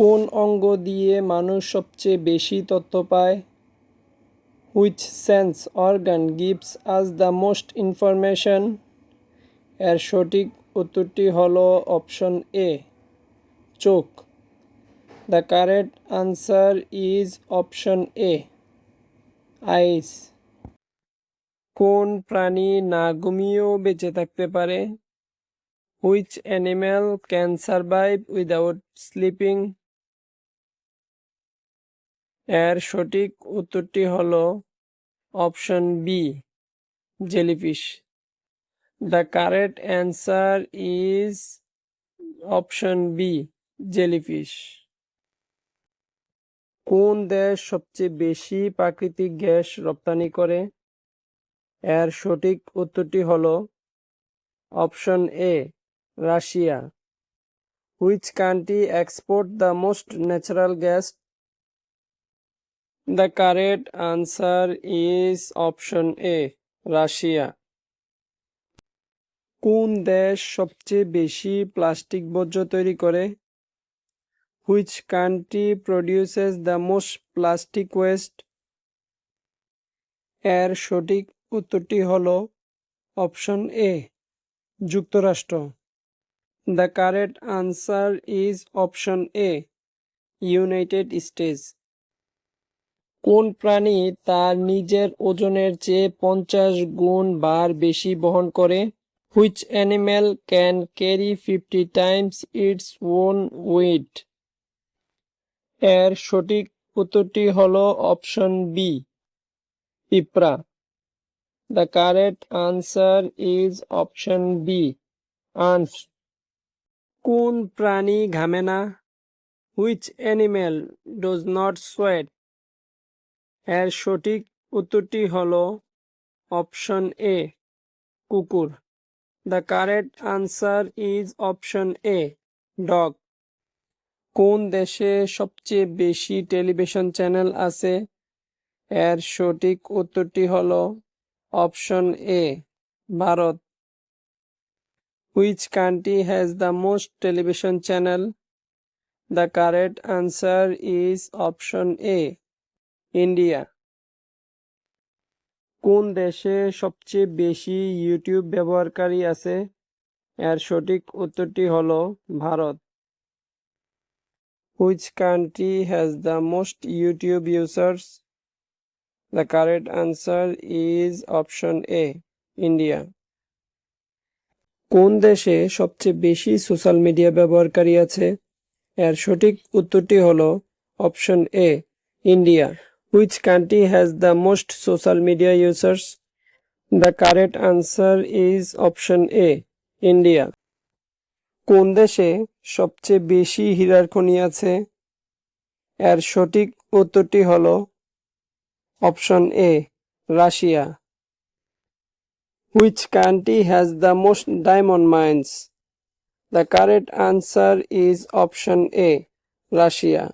কোন অঙ্গ দিয়ে মানুষ সবচেয়ে বেশি তথ্য পায়? Which sense organ gives us the most information এর সঠিক উত্তরটি হল অপশন এ চোখ। The correct answer is option A eyes কোন প্রাণী না ঘুমিয়েও বেঁচে থাকতে পারে? Which animal can survive without sleeping এর সঠিক উত্তরটি হল option B jellyfish. The correct answer is option B jellyfish. কোন দেশ সবচেয়ে বেশি প্রাকৃতিক গ্যাস রপ্তানি করে? এর সঠিক উত্তরটি হল option A Russia. Which country export the most natural gas the correct answer is option A Russia কোন দেশ সবচেয়ে বেশি প্লাস্টিক বর্জ্য তৈরি করে? Which country produces the most plastic waste এর সঠিক উত্তরটি হল অপশন এ যুক্তরাষ্ট্র। The correct answer is option A United States কোন প্রাণী তার নিজের ওজনের চেয়ে পঞ্চাশ গুণ বার বেশি বহন করে? Which animal can carry fifty times its own weight এর সঠিক উত্তরটি হল অপশন বি পিঁপড়া। The correct answer is option B ants. কোন প্রাণী ঘামে না? Which animal does not sweat এর সঠিক উত্তরটি হল অপশন এ, কুকুর। The correct answer is option A, dog. কোন দেশে সবচেয়ে বেশি টেলিভিশন চ্যানেল আছে? এর সঠিক উত্তরটি হল option A, Bharat. Which country has the most television channel the correct answer is option A India কোন দেশে সবচেয়ে বেশি ইউটিউব ব্যবহারকারী আছে? এর সঠিক উত্তরটি হল Bharat. Which country has the most YouTube users the correct answer is option A India কোন দেশে সবচেয়ে বেশি সোশ্যাল মিডিয়া ব্যবহারকারী আছে? এর সঠিক উত্তরটি হল option A India which country has the most social media users the correct answer is option A India কোন দেশে সবচেয়ে বেশি হীরার আছে? এর সঠিক উত্তরটি হল option A Russia. Which country has the most diamond mines the correct answer is option A Russia.